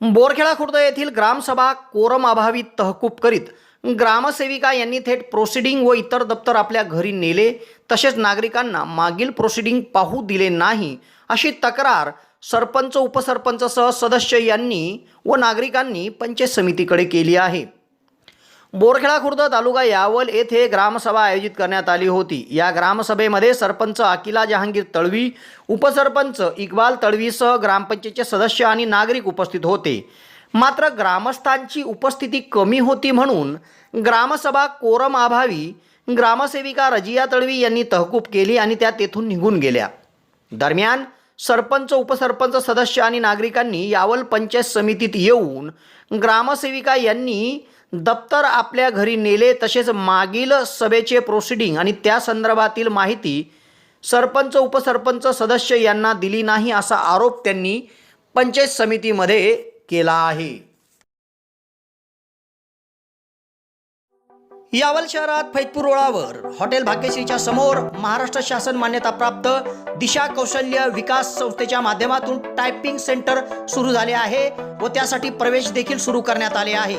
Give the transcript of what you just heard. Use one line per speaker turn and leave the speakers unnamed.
बोरखेडा खुर्द येथील ग्रामसभा कोरम अभावी तहकूब करीत ग्रामसेविका यांनी थेट प्रोसिडिंग व इतर दप्तर आपल्या घरी नेले. तसेच नागरिकांना मागील प्रोसिडिंग पाहू दिले नाही अशी तक्रार सरपंच उपसरपंचसह सदस्य यांनी व नागरिकांनी पंचायत समितीकडे केली आहे. बोरखेडा खुर्द तालुका यावल येथे ग्रामसभा आयोजित करण्यात आली होती. या ग्रामसभेमध्ये सरपंच अकिला जहांगीर तळवी उपसरपंच इक्बाल तळवीसह ग्रामपंचायतचे सदस्य आणि नागरिक उपस्थित होते. मात्र ग्रामस्थांची उपस्थिती कमी होती म्हणून ग्रामसभा कोरम अभावी ग्रामसेविका रजिया तळवी यांनी तहकूब केली आणि त्या तेथून निघून गेल्या. दरम्यान सरपंच उपसरपंच सदस्य आणि नागरिकांनी यावल पंचायत समितीत येऊन ग्रामसेविका यांनी दप्तर आपल्या घरी नेले तसेच मागील सभेचे प्रोसिडिंग आणि त्या संदर्भातील माहिती सरपंच उपसरपंच सदस्य यांना दिली नाही असा आरोप त्यांनी पंचायत समितीमध्ये केला आहे. यावल शहरात फैजपूर रोडावर हॉटेल भाग्यश्रीच्या समोर महाराष्ट्र शासन मान्यताप्राप्त दिशा कौशल्य विकास संस्थेच्या माध्यमातून टायपिंग सेंटर सुरू झाले आहे व त्यासाठी प्रवेश देखील सुरू करण्यात आले आहे.